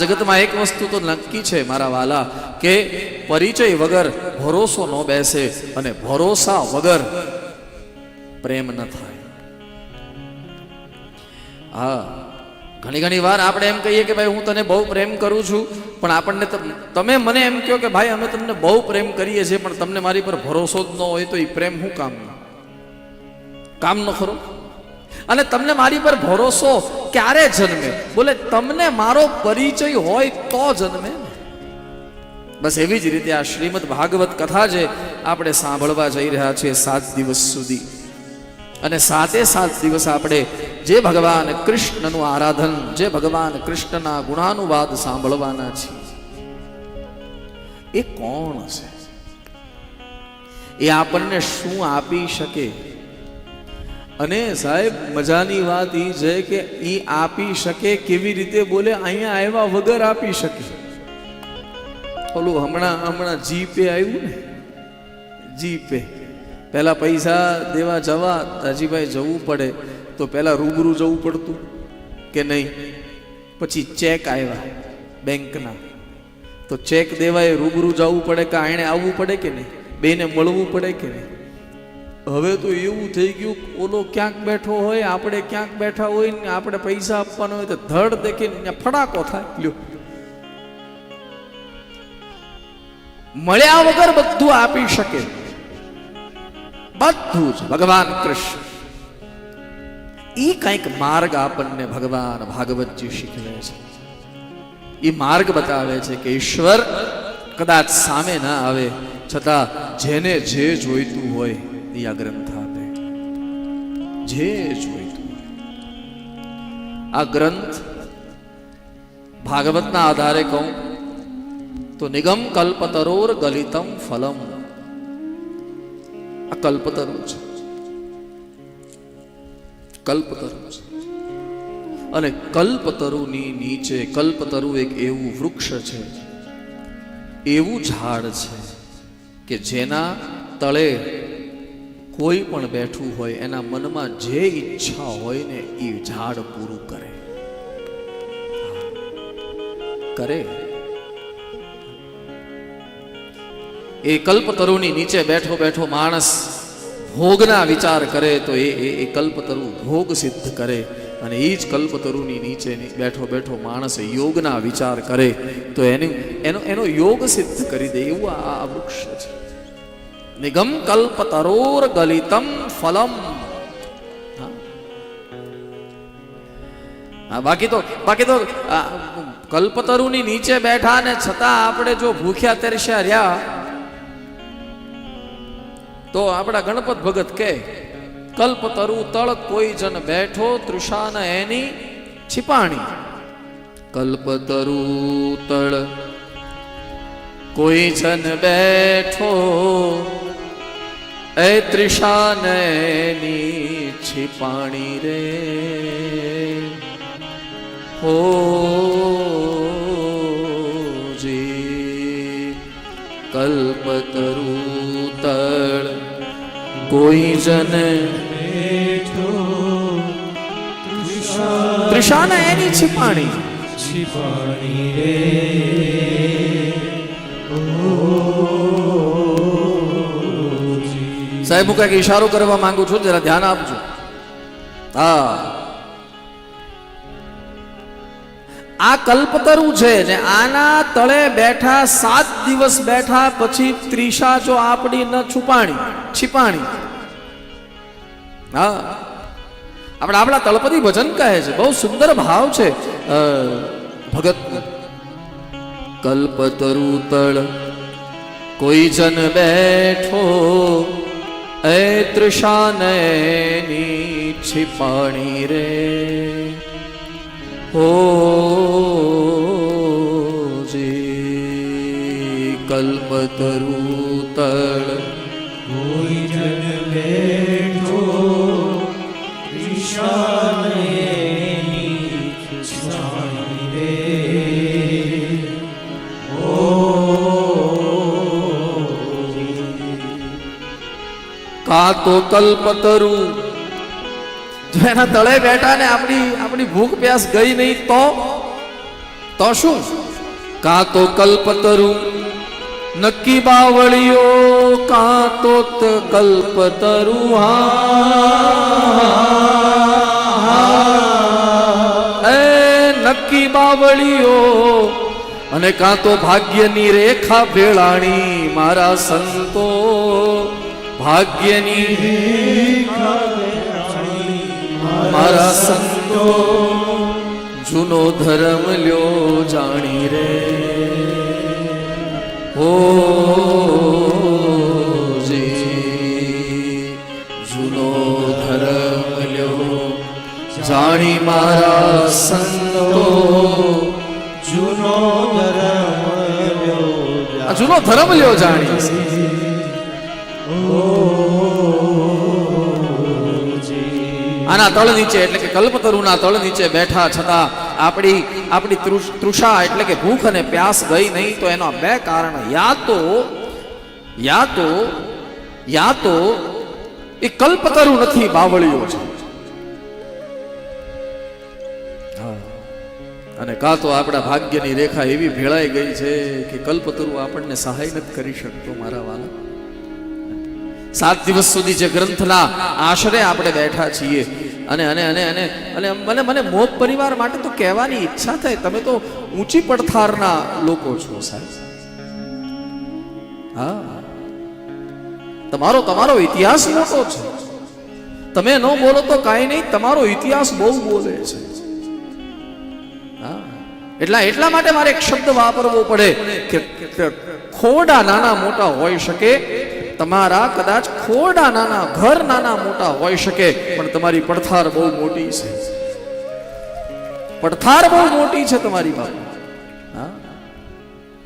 જગતમાં એક વસ્તુ તો નક્કી છે મારા વાલા, કે પરિચય વગર ભરોસો ન બેસે અને ભરોસા વગર પ્રેમ ન થાય. હા, ઘણી ઘણી વાર આપણે એમ કહીએ કે ભાઈ હું તને બહુ પ્રેમ કરું છું, પણ આપણને તમ- મને એમ કહો કે ભાઈ અમે તમને બહુ પ્રેમ કરીએ છીએ, પણ તમને મારી પર ભરોસો જ ન હોય તો એ પ્રેમ શું કામનો? કામનો ખરો? અને તમને મારી પર ભરોસો ક્યારે જન્મે? બોલે, તમને મારો પરિચય હોય તો જન્મે. બસ એવી જ રીતે આ શ્રીમદ ભાગવત કથા જે આપણે સાંભળવા જઈ રહ્યા છીએ સાત દિવસ સુધી. અને સાતે સાત દિવસ આપણે જે ભગવાન કૃષ્ણનું આરાધન, જે ભગવાન કૃષ્ણના ગુણાનુવાદ સાંભળવાના છીએ. એ કોણ છે એ આપણને શું આપી શકે? અને સાહેબ, મજાની વાત એ છે કે એ આપી શકે કેવી રીતે બોલે, અહીંયા આવ્યા વગર આપી શકે. ઓલું હમણાં હમણાં જીપે આવ્યું ને? જીપે પહેલાં પૈસા દેવા જવા રાજીભાઈ જવું પડે, તો પહેલાં રૂબરૂ જવું પડતું કે નહીં? પછી ચેક આવ્યા બેંકના. તો ચેક દેવાય રૂબરૂ જવું પડે કે આણે આવવું પડે કે નહીં? બેને મળવું પડે કે નહીં? હવે તો એવું થઈ ગયું ઓલો ક્યાંક બેઠો હોય, આપણે ક્યાંક બેઠા હોય ને આપણે પૈસા આપવાનો હોય તો ધડ દેખીને ફડાકો થાય. લ્યો. મળ્યા વગર બધું આપી શકે. બધું જ ભગવાન કૃષ્ણ. એ કંઈક માર્ગ આપણને ભગવાન ભાગવતજી શીખવે છે. એ માર્ગ બતાવે છે કે ઈશ્વર કદાચ સામે ના આવે, છતાં જેને જે જોઈતું હોય એ આ ગ્રંથ આપે જે જોઈતું આ ગ્રંથ ભાગવતના આધારે કહું, તો નિગમ કલ્પતરોર ગલિતમ ફલમ. આ કલ્પતરુ છે. કલ્પતરુ છે. અને કલ્પતરુની નીચે કલ્પતરુ એક એવું વૃક્ષ છે, એવું ઝાડ છે, કે જેના તળે કોઈ પણ બેઠું હોય, એના મનમાં જે ઈચ્છા હોય ને એ ઝાડ પૂરું કરે. કરે. એ કલ્પતરુની નીચે બેઠો બેઠો માણસ ભોગના વિચાર કરે તો એ, એ- કલ્પતરુ ભોગ સિદ્ધ કરે અને એ જ કલ્પતરુની નીચે બેઠો બેઠો માણસ યોગના વિચાર કરે તો એનું, એનો એનો યોગ સિદ્ધ કરી દે એવું આ વૃક્ષ છે. નિગમ કલ્પતરોર ગલિતમ ફલમ હા. હા બાકી તો બાકી તો આ કલ્પતરુની નીચે બેઠા ને છતાં આપણે જો ભૂખ્યા તરસ્યા રહ્યા તો આપણા ગણપત ભગત કે કલ્પતરુ તળ કોઈ જન બેઠો તૃષાન એની છીપાણી કલ્પતરુ તળ કોઈ જન બેઠો એ તૃષાનની છિપાણી રે. હો જી કલ્પતરુ તળ કોઈ જન તૃષાન એની છિપાણી છિપાણી રે. ઓ સાહેબ, હું કંઈક ઈશારો કરવા માંગુ છું, જરા ધ્યાન આપજો. હા. આ કલ્પતરુ છે ને આના તળે બેઠા સાત દિવસ બેઠા પછી ત્રિષા જો આપણી ન છુપાણી, છીપાણી. હા. આપણે આપણા તળપતિ ભજન કહે છે, બહુ સુંદર ભાવ છે. ભગત કલ્પતરુ તળ, કોઈ જન બેઠો એ તૃષાનયની છિપાણી રે. હો જી કલ્પતરુ કા તો કલ્પતરુ જો એના તળે બેઠા ને આપણી આપણી ભૂખ પ્યાસ ગઈ નહીં તો? તો શું? કાં તો કલ્પતરુ નક્કી બાવળીઓ કાં ત કલ્પતરુ હા. એ નક્કી બાવળીઓ અને કાં તો ભાગ્યની રેખા ભેળાણી મારા સંતો. ભાગ્યની મારા સંતો, જૂનો ધર્મ લ્યો, જાણી રે. જી જૂનો ધર્મ લ્યો, જાણી મારા સંતો, જૂનો ધર્મ લ્યો જૂનો ધર્મ લ્યો, જાણી આના તળ નીચે, એટલે કે કલ્પતરુના તળ નીચે બેઠા છતાં આપણી આપણી તૃષા એટલે કે ભૂખ અને પ્યાસ ગઈ નહીં તો એના બે કારણ. યા તો યા તો યા તો એ કલ્પતરુ નથી, બાવળીઓ છે. અને કાં તો આપણા ભાગ્યની રેખા એવી ભેળાઈ ગઈ છે કે કલ્પતરુ આપણને સહાય નથી કરી શકતો મારા વાલા. સાત દિવસ સુધી જે ગ્રંથના આશરે આપણે બેઠા છીએ અને અને અને અને અને મને મને મોપ પરિવાર માટે તો કહેવાની ઈચ્છા થાય. તમે તો ઊંચી પડથારના લોકો છો સાહેબ. હા. તમારો તમારો ઇતિહાસ મોટો છે. તમે ન બોલો તો કાંઈ નહીં, તમારો ઇતિહાસ બહુ બોલે છે. હા. એટલા એટલા માટે મારે એક શબ્દ વાપરવો પડે કે ખોડા નાના મોટા હોઈ શકે તમારા કદાચ ખોડા નાના, ઘર નાના મોટા હોઈ શકે, પણ તમારી પડથાર બહુ મોટી છે. પડથાર બહુ મોટી છે તમારી બાપુ.